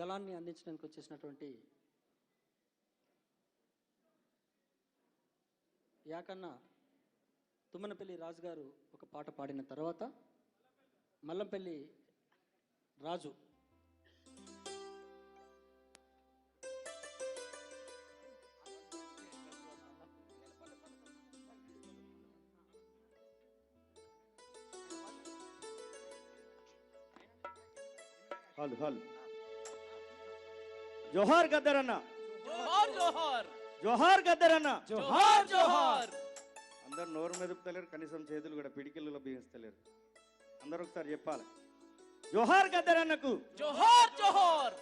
గలాన్ని అందించడానికి వచ్చేసినటువంటి యాకన్న తుమ్మనపల్లి రాజు గారు ఒక పాట పాడిన తర్వాత మల్లంపల్లి రాజు. హల్ హల్. జోహార్ గద్దరన్న జోహార్ జోహార్. జోహార్ గద్దరన్న జోహార్ జోహార్. అందరు నోరు మెదుపుతలేరు కనీసం చేతులు కూడా పిడికిల్లో బిగిస్తలేరు అందరూ ఒకసారి చెప్పాలి. జోహార్ గద్దరన్నకు జోహార్ జోహార్.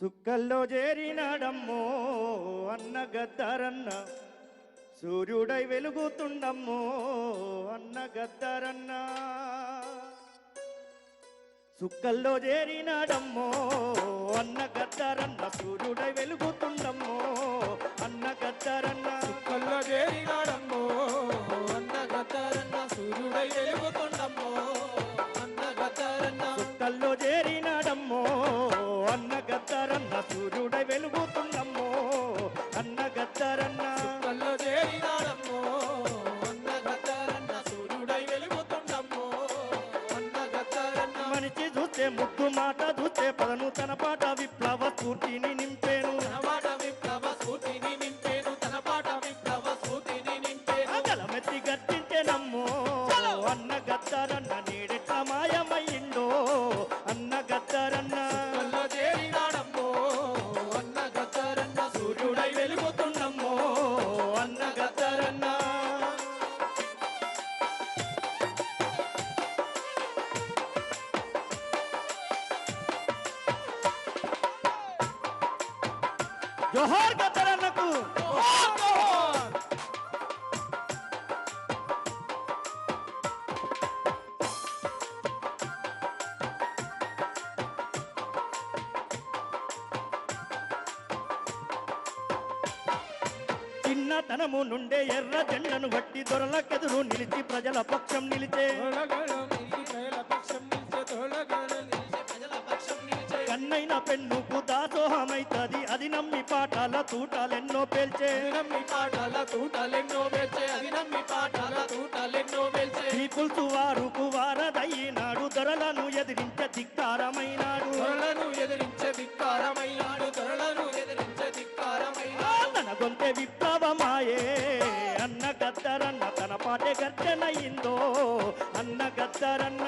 సుక్కల్లో చేరినాడమ్మో అన్న గద్దరన్న సూర్యుడై వెలుగుతుండమ్మో అన్న గద్దరన్న సుక్కల్లో చేరినాడమ్మో అన్న గద్దరన్న సూర్యుడై వెలుగుతుండమ్మో. మాట చూస్తే పదను తన పాట విప్లవ స్ఫూర్తిని నింపే జోహార్ గద్దరన్నకు చిన్నతనము నుండే ఎర్ర జెండను బట్టి దొరలకెదురు నిలిచి ప్రజల పక్షం నిలిచే కన్నైన పెన్నుకు దాసోహమైతది. అది నమ్మి పాఠాల తూటాలెన్నో పేల్చే. నమ్మి పాఠాల తూటాలెన్నో వేచే అది నమ్మి పాఠాల తూటాలెన్నో వేచే పీపుల్స్ వారుకు వారదయ్యినాడు దొరలను ఎదిరించే ధిక్కారమైనాడు. త్వరలను ఎదిరించే ధిక్కారమైనాడు. త్వరలను ఎదిరించే ధిక్కారమైనాడు. తన గొంతె విప్లవమాయే. అన్న గద్దరన్న తన పాటే గర్జనయిందో. అన్న గద్దరన్న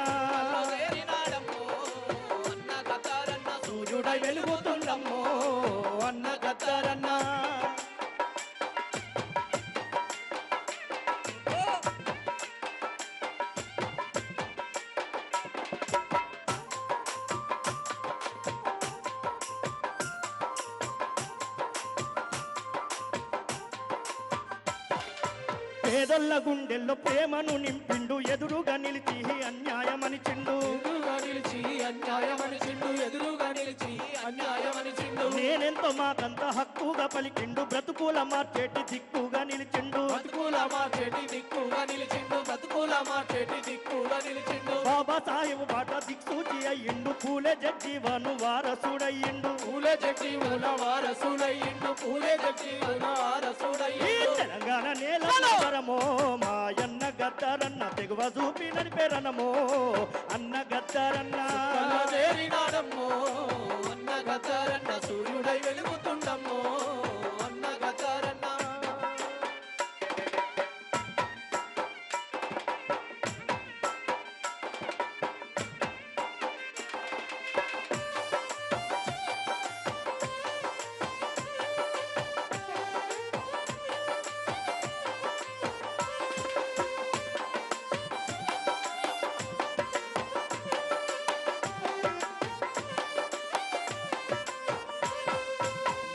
పేదొల్ల గుండెల్లో ప్రేమను నింపిండు ఎదురుగా నిలిచి అన్యాయమని చిండు. నేనెంతో మాకంత హక్కుగా పలికిండు బ్రతుకుల మార్చేటి దిక్కుగా నిలిచిండు. బతుకుల మార్చేటి దిక్కుగా నిలిచిండు బతుకుల మార్చేటి దిక్కుగా నిలిచిండు. బాబా సాహెబ్ బాట దిక్సూచి అయ్యిండు పూలే జగ్జీవను వారసుడయ్యిండు. పూలే జగ్జీవుల వారసుడయ్యిండు పూలే జగ్జీవుల ఈ వారసుడయ్యిండు తెలంగాణ నేల వరమో మాయన్న గద్దరన్న తెగువ చూపి నడిపేరనమో అన్న గద్దరన్న. చేరినాడమ్మో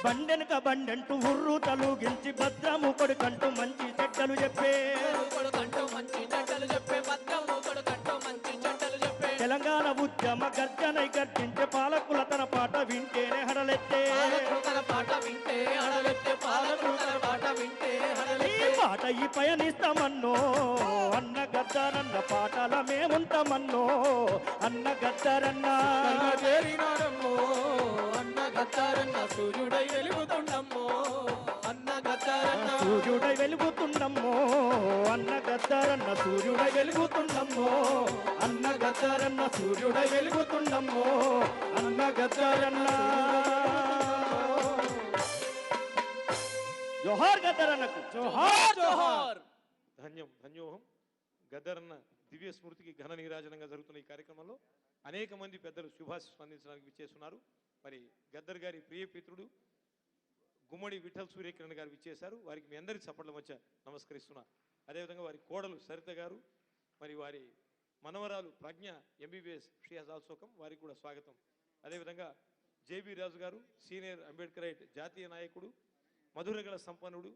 బండెనక బండంటూ ఉర్రు తలుగించి భద్రము కొడుకంటూ మంచి చెడ్డలు చెప్పే. మంచి చెప్పే మంచి చెప్పే తెలంగాణ ఉద్యమ గర్జనై గర్జించే పాలకుల తన పాట వింటేనే హడలెత్తే. పాట వింటే హడలెత్తే పాట వింటే ఈ పాట ఈ పయనిస్తామన్నో అన్న గద్దారన్న పాటల మేముంటామన్నో అన్న గద్దారన్న గత్తారన్న సూర్యుడై వెలుగుతుండమ్మో. అన్న గత్తారన్న సూర్యుడై వెలుగుతుండమ్మో. అన్న గద్దారన్న సూర్యుడై వెలుగుతుండమ్మో. అన్న గద్దారన్న సూర్యుడై వెలుగుతుండమ్మో. అన్న గద్దారన్న జోహార్ గద్దరన్నకు జోహార్ జోహార్. ధన్యం ధన్యోహం. గద్దరన్న దివ్య స్మృతికి ఘన నీరాజనంగా జరుగుతున్న ఈ కార్యక్రమంలో అనేక మంది పెద్దలు శుభాశిస్సులు అందించడానికి విచ్చేస్తున్నారు. మరి గద్దర్ గారి ప్రియ గుమ్మడి విఠల్ సూర్యకిరణ్ గారు ఇచ్చేశారు వారికి మీ అందరికి చప్పట్ల మధ్య నమస్కరిస్తున్నా. అదేవిధంగా వారి కోడలు సరిత గారు మరి వారి మనవరాలు Pragna MBBS she has also come వారికి కూడా స్వాగతం. అదేవిధంగా జేబీ రాజు గారు సీనియర్ అంబేద్కరైట్ జాతీయ నాయకుడు మధురగల సంపన్నుడు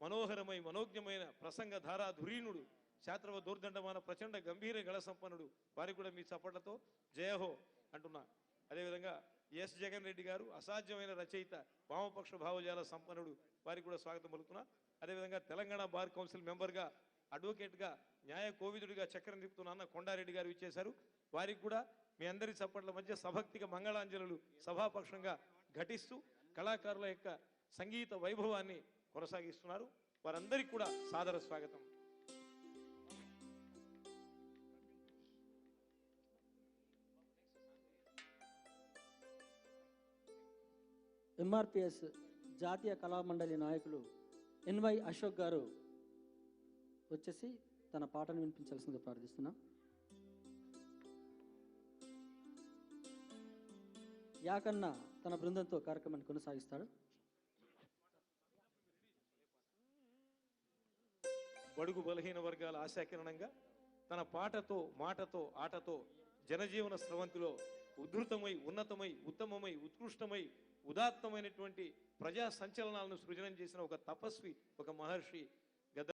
మనోహరమై మనోజ్ఞమైన ప్రసంగ ధారా శాత్రవ శాస్త్రవ దూర్దండమాన ప్రచండ గంభీర గళ సంపన్నుడు వారికి కూడా మీ చప్పట్లతో జయహో అంటున్నా. అదేవిధంగా ఎస్ జగన్ రెడ్డి గారు అసాధ్యమైన రచయిత వామపక్ష భావజాల సంపన్నుడు. వారికి కూడా స్వాగతం పలుకుతున్నా. అదేవిధంగా తెలంగాణ బార్ కౌన్సిల్ మెంబర్గా అడ్వకేట్గా న్యాయ కోవిదుడిగా చక్రం తిప్పుతున్న అన్న కొండారెడ్డి గారు ఇచ్చేశారు వారికి కూడా మీ అందరి చప్పట్ల మధ్య సభక్తిక మంగళాంజలులు సభాపక్షంగా ఘటిస్తూ కళాకారుల యొక్క సంగీత వైభవాన్ని కొనసాగిస్తున్నారు. వారందరికీ కూడా సాదర స్వాగతం. ఎంఆర్పిఎస్ జాతీయ కళామండలి నాయకులు ఎన్వై అశోక్ గారు వచ్చేసి తన పాటను వినిపించాల్సిందిగా ప్రార్థిస్తున్నాం. యాకన్న తన బృందంతో కార్యక్రమాన్ని కొనసాగిస్తాడు. బడుగు బలహీన వర్గాల ఆశాకిరణంగా తన పాటతో మాటతో ఆటతో జనజీవన స్రవంతిలో ఉధృతమై ఉన్నతమై ఉత్తమమై ఉత్కృష్టమై ఉదాత్తమైనటువంటి ప్రజా సంచలనాలను సృజనం చేసిన ఒక తపస్వి ఒక మహర్షి